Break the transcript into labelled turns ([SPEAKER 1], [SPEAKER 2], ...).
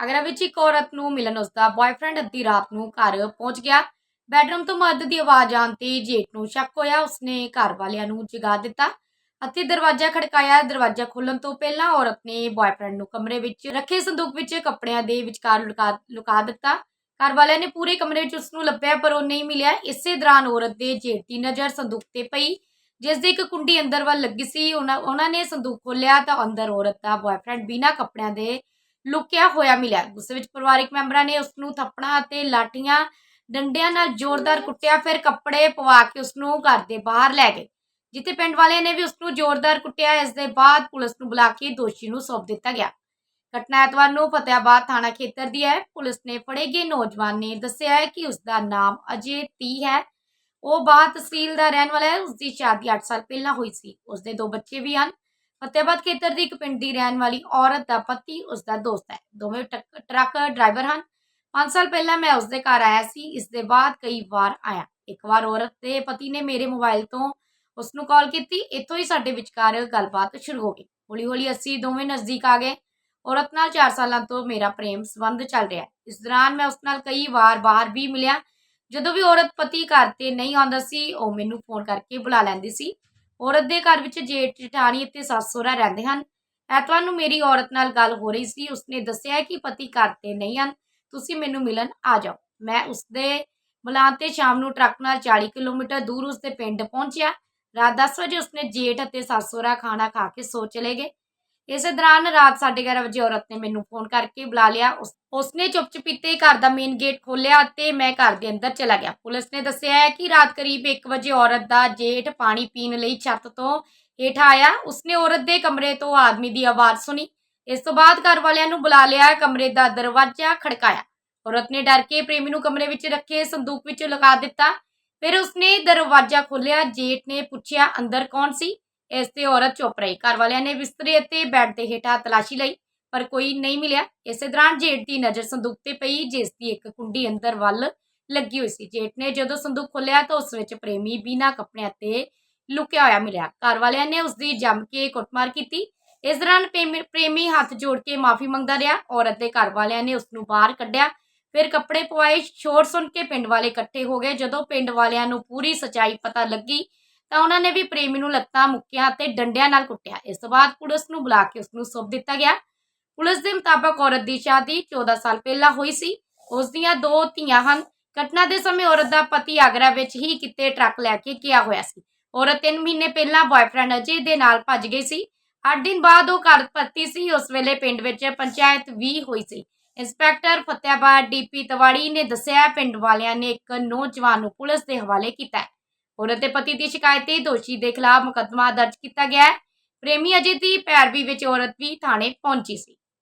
[SPEAKER 1] ਅਗਰਾ ਵਿੱਚ ਇੱਕ ਔਰਤ ਨੂੰ ਮਿਲਣ ਉਸਦਾ ਬॉयਫ੍ਰੈਂਡ ਅੱਧੀ ਰਾਤ ਨੂੰ ਘਰ ਪਹੁੰਚ ਗਿਆ ਬੈਡਰੂਮ ਤੋਂ ਮਰਦ ਦੀ ਆਵਾਜ਼ ਆਉਣ ਤੇ ਜੇਠ ਨੂੰ ਸ਼ੱਕ ਹੋਇਆ, ਉਸਨੇ ਘਰ ਵਾਲਿਆਂ ਨੂੰ ਜਗਾ ਦਿੱਤਾ ਅਤੇ ਦਰਵਾਜ਼ਾ ਖੜਕਾਇਆ। ਦਰਵਾਜ਼ਾ ਖੋਲਣ ਤੋਂ ਪਹਿਲਾਂ ਔਰਤ ਨੇ ਬॉयਫ੍ਰੈਂਡ ਨੂੰ ਕਮਰੇ ਵਿੱਚ ਰੱਖੇ। ਸੰਦੂਕ ਵਿੱਚ ਕੱਪੜਿਆਂ ਦੇ ਵਿਚਕਾਰ ਲੁਕਾ ਲੁਕਾ ਦਿੱਤਾ। ਘਰ ਵਾਲਿਆਂ ਨੇ ਪੂਰੇ ਕਮਰੇ ਵਿੱਚ ਉਸਨੂੰ ਲੱਭਿਆ, ਪਰ ਉਹ ਨਹੀਂ ਮਿਲਿਆ। ਇਸੇ ਦੌਰਾਨ ਔਰਤ ਦੇ ਜੇਠ ਦੀ ਨਜ਼ਰ ਸੰਦੂਕ ਤੇ ਪਈ, ਜਿਸ ਦੀ ਇੱਕ ਕੁੰਡੀ ਅੰਦਰ ਵੱਲ ਲੱਗੀ ਸੀ। ਉਹਨਾਂ ਨੇ ਸੰਦੂਕ ਖੋਲ੍ਹਿਆ ਤਾਂ ਅੰਦਰ ਔਰਤ ਦਾ ਬॉयਫ੍ਰੈਂਡ ਬਿਨਾਂ ਕੱਪੜਿਆਂ ਦੇ ਲੁਕਿਆ ਹੋਇਆ ਮਿਲਿਆ। ਗੁੱਸੇ ਵਿੱਚ ਪਰਿਵਾਰਕ ਮੈਂਬਰਾਂ ਨੇ ਉਸ ਨੂੰ ਥੱਪੜਾਂ ਅਤੇ ਲਾਠੀਆਂ ਡੰਡਿਆਂ ਨਾਲ ਜ਼ੋਰਦਾਰ ਕੁੱਟਿਆ। ਫਿਰ ਕੱਪੜੇ ਪਵਾ ਕੇ ਉਸ ਨੂੰ ਘਰ ਦੇ ਬਾਹਰ ਲੈ ਗਏ। ਜਿੱਥੇ ਪਿੰਡ ਵਾਲਿਆਂ ਨੇ ਵੀ ਉਸ ਨੂੰ ਜ਼ੋਰਦਾਰ ਕੁੱਟਿਆ, ਇਸ ਦੇ ਬਾਅਦ ਪੁਲਿਸ ਨੂੰ ਬੁਲਾ ਕੇ ਦੋਸ਼ੀ ਨੂੰ ਸੌਂਪ ਦਿੱਤਾ ਗਿਆ। ਘਟਨਾ ਐਤਵਾਰ ਨੂੰ ਫਤਿਆਬਾਦ ਥਾਣਾ ਖੇਤਰ ਦੀ ਹੈ। ਪੁਲਿਸ ਨੇ ਫੜੇ ਗਏ ਨੌਜਵਾਨ ਨੇ ਦੱਸਿਆ ਹੈ ਕਿ ਉਸ ਦਾ ਨਾਮ ਅਜੇ ਤੀ ਹੈ। ਉਹ ਬਾਹ ਤਹਿਸੀਲ ਦਾ ਰਹਿਣ ਵਾਲਾ ਹੈ। ਉਸ ਦੀ ਸ਼ਾਦੀ 8 ਸਾਲ ਪਹਿਲਾਂ ਹੋਈ ਸੀ। ਉਸ ਦੇ ਦੋ ਬੱਚੇ ਵੀ ਹਨ। ਫਤਿਆਬਾਦ ਖੇਤਰ ਦੀ ਇੱਕ ਪਿੰਡ ਦੀ ਰਹਿਣ ਵਾਲੀ ਔਰਤ ਦਾ ਪਤੀ ਉਸ ਦਾ ਦੋਸਤ ਹੈ। ਦੋਵੇਂ ਟਰੱਕ ਟਰੱਕ ਡਰਾਈਵਰ ਹਨ। 5 ਸਾਲ ਪਹਿਲਾਂ ਮੈਂ ਉਸ ਦੇ ਘਰ ਆਇਆ ਸੀ। ਇਸ ਦੇ ਬਾਅਦ ਕਈ ਵਾਰ ਆਇਆ। ਇੱਕ ਵਾਰ ਔਰਤ ਦੇ ਪਤੀ ਨੇ ਮੇਰੇ ਮੋਬਾਈਲ ਤੋਂ ਉਸ ਨੂੰ ਕਾਲ ਕੀਤੀ। ਇੱਥੋਂ ਹੀ ਸਾਡੇ ਵਿਚਕਾਰ ਗੱਲਬਾਤ ਸ਼ੁਰੂ ਹੋ ਗਈ। ਹੌਲੀ ਹੌਲੀ ਅਸੀਂ ਦੋਵੇਂ ਨਜ਼ਦੀਕ ਆ ਗਏ। ਔਰਤ ਨਾਲ 4 ਸਾਲਾਂ ਤੋਂ ਮੇਰਾ ਪ੍ਰੇਮ ਸੰਬੰਧ ਚੱਲ ਰਿਹਾ ਹੈ। ਇਸ ਦੌਰਾਨ ਮੈਂ ਉਸ ਨਾਲ ਕਈ ਵਾਰ ਬਾਹਰ ਵੀ ਮਿਲਿਆ। ਜਦੋਂ ਵੀ ਔਰਤ ਪਤੀ ਘਰ ਤੇ ਨਹੀਂ ਆਉਂਦਾ ਸੀ, ਉਹ ਮੈਨੂੰ ਫੋਨ ਕਰਕੇ ਬੁਲਾ ਲੈਂਦੀ ਸੀ। ਔਰਤ ਦੇ ਘਰ ਵਿੱਚ ਜੇਠ, ਜਠਾਣੀ ਅਤੇ ਸੱਸ ਸਹੁਰਾ ਰਹਿੰਦੇ ਹਨ। ਐਤਵਾਰ ਨੂੰ ਮੇਰੀ ਔਰਤ ਨਾਲ ਗੱਲ ਹੋ ਰਹੀ ਸੀ। ਉਸਨੇ ਦੱਸਿਆ ਕਿ ਪਤੀ ਘਰ ਤੇ ਨਹੀਂ ਹਨ। ਤੁਸੀਂ ਮੈਨੂੰ ਮਿਲਣ ਆ ਜਾਓ। ਮੈਂ ਉਸਦੇ ਬੁਲਾਉਣ ਤੇ ਸ਼ਾਮ ਨੂੰ ਟਰੱਕ ਨਾਲ 40 ਕਿਲੋਮੀਟਰ ਦੂਰ ਉਸਦੇ ਪਿੰਡ ਪਹੁੰਚਿਆ। ਰਾਤ 10 ਵਜੇ ਉਸਨੇ ਜੇਠ ਅਤੇ ਸੱਸ ਸਹੁਰਾ ਖਾਣਾ ਖਾ ਕੇ ਸੋ ਚਲੇ ਗਏ। ਇਸੇ ਦੌਰਾਨ ਰਾਤ 11:30 ਵਜੇ ਔਰਤ ਨੇ ਮੈਨੂੰ ਫੋਨ ਕਰਕੇ ਬੁਲਾ ਲਿਆ। ਉਸਨੇ ਚੁੱਪ ਚਪੀਤੇ ਘਰ ਦਾ ਮੇਨ ਗੇਟ ਖੋਲ੍ਹਿਆ ਅਤੇ ਮੈਂ ਘਰ ਦੇ ਅੰਦਰ ਚਲਾ ਗਿਆ। ਪੁਲਿਸ ਨੇ ਦੱਸਿਆ ਹੈ ਕਿ ਰਾਤ ਕਰੀਬ 1 ਵਜੇ ਔਰਤ ਦਾ ਜੇਠ ਪਾਣੀ ਪੀਣ ਲਈ ਛੱਤ ਤੋਂ ਹੇਠ ਆਇਆ। ਉਸਨੇ ਔਰਤ ਦੇ ਕਮਰੇ ਤੋਂ ਆਦਮੀ ਦੀ ਆਵਾਜ਼ ਸੁਣੀ। ਇਸ ਤੋਂ ਬਾਅਦ ਘਰ ਵਾਲਿਆਂ ਨੂੰ ਬੁਲਾ ਲਿਆ, ਕਮਰੇ ਦਾ ਦਰਵਾਜ਼ਾ ਖੜਕਾਇਆ। ਔਰਤ ਨੇ ਡਰ ਕੇ ਪ੍ਰੇਮੀ ਨੂੰ ਕਮਰੇ ਵਿੱਚ ਰੱਖੇ ਸੰਦੂਕ ਵਿੱਚ ਲਗਾ ਦਿੱਤਾ। ਫਿਰ ਉਸਨੇ ਦਰਵਾਜ਼ਾ ਖੋਲ੍ਹਿਆ। ਜੇਠ ਨੇ ਪੁੱਛਿਆ, ਅੰਦਰ ਕੌਣ ਸੀ? ਇਸ ਤੇ ਔਰਤ ਚੁੱਪ ਰਹੀ। ਘਰ ਵਾਲਿਆਂ ਨੇ ਬਿਸਤਰੇ ਅਤੇ ਬੈੱਡ ਦੇ ਹੇਠਾਂ ਤਲਾਸ਼ੀ ਲਈ, ਪਰ ਕੋਈ ਨਹੀਂ ਮਿਲਿਆ। ਇਸੇ ਦੌਰਾਨ ਜੇਠ ਦੀ ਨਜ਼ਰ ਸੰਦੂਕ ਤੇ ਪਈ, ਜਿਸ ਦੀ ਇੱਕ ਕੁੰਡੀ ਅੰਦਰ ਵੱਲ ਲੱਗੀ ਹੋਈ ਸੀ। ਜੇਠ ਨੇ ਜਦੋਂ ਸੰਦੂਕ ਖੋਲ੍ਹਿਆ ਤਾਂ ਉਸ ਵਿੱਚ ਪ੍ਰੇਮੀ ਬਿਨਾਂ ਕੱਪੜਿਆਂ ਤੇ ਲੁਕਿਆ ਹੋਇਆ ਮਿਲਿਆ। ਘਰ ਵਾਲਿਆਂ ਨੇ ਉਸ ਦੀ ਜੰਮ ਕੇ ਕੁੱਟਮਾਰ ਕੀਤੀ। ਇਸ ਦੌਰਾਨ ਪ੍ਰੇਮੀ- ਪ੍ਰੇਮੀ ਹੱਥ ਜੋੜ ਕੇ ਮਾਫੀ ਮੰਗਦਾ ਰਿਹਾ। ਔਰਤ ਦੇ ਘਰ ਵਾਲਿਆਂ ਨੇ ਉਸ ਨੂੰ ਬਾਹਰ ਕੱਢਿਆ। ਫਿਰ ਕੱਪੜੇ ਪਵਾਏ। ਸ਼ੋਰ ਸੁਣ ਕੇ ਪਿੰਡ ਵਾਲੇ ਇਕੱਠੇ ਹੋ ਗਏ। ਜਦੋਂ ਪਿੰਡ ਵਾਲਿਆਂ ਨੂੰ ਪੂਰੀ ਸਚਾਈ ਪਤਾ ਲੱਗੀ ਤਾਂ ਉਹਨਾਂ ਨੇ ਵੀ ਪ੍ਰੇਮੀ ਨੂੰ ਲੱਤਾਂ ਮੁੱਕੀਆਂ ਅਤੇ ਡੰਡਿਆਂ ਨਾਲ ਕੁੱਟਿਆ। ਇਸ ਤੋਂ ਬਾਅਦ ਪੁਲਿਸ ਨੂੰ ਬੁਲਾ ਕੇ ਉਸ ਨੂੰ ਸੌਂਪ ਦਿੱਤਾ ਗਿਆ। ਪੁਲਿਸ ਦੇ ਮੁਤਾਬਕ ਔਰਤ ਦੀ ਸ਼ਾਦੀ 14 ਸਾਲ ਪਹਿਲਾਂ ਹੋਈ ਸੀ। ਉਸ ਦੀਆਂ ਦੋ ਧੀਆਂ ਹਨ। ਘਟਨਾ ਦੇ ਸਮੇਂ ਔਰਤ ਦਾ ਪਤੀ ਆਗਰਾ ਵਿੱਚ ਹੀ ਕਿਤੇ ਟਰੱਕ ਲੈ ਕੇ ਗਿਆ ਹੋਇਆ ਸੀ। ਔਰਤ 3 ਮਹੀਨੇ ਪਹਿਲਾਂ ਬॉयਫ੍ਰੈਂਡ ਅਜੇ ਦੇ ਨਾਲ ਭੱਜ ਗਈ ਸੀ। 8 ਦਿਨ ਬਾਅਦ ਉਹ ਘਰ ਪਰਤੀ ਸੀ। ਉਸ ਵੇਲੇ ਪਿੰਡ ਵਿੱਚ ਪੰਚਾਇਤ ਵੀ ਹੋਈ ਸੀ। ਇੰਸਪੈਕਟਰ ਫਤਿਆਬਾਦ ਡੀਪੀ ਤਵਾੜੀ ਨੇ ਦੱਸਿਆ, ਪਿੰਡ ਵਾਲਿਆਂ ਨੇ ਇੱਕ ਨੌਜਵਾਨ ਨੂੰ ਪੁਲਿਸ ਦੇ ਹਵਾਲੇ ਕੀਤਾ ਔਰਤ ਦੇ ਪਤੀ ਦੀ ਸ਼ਿਕਾਇਤ ਤੇ ਦੋਸ਼ੀ ਦੇ ਖਿਲਾਫ ਮੁਕੱਦਮਾ ਦਰਜ ਕੀਤਾ ਗਿਆ ਹੈ। ਪ੍ਰੇਮੀ ਅਜੇ ਦੀ ਪੈਰਵੀ ਵਿੱਚ ਔਰਤ ਵੀ ਥਾਣੇ ਪਹੁੰਚੀ ਸੀ।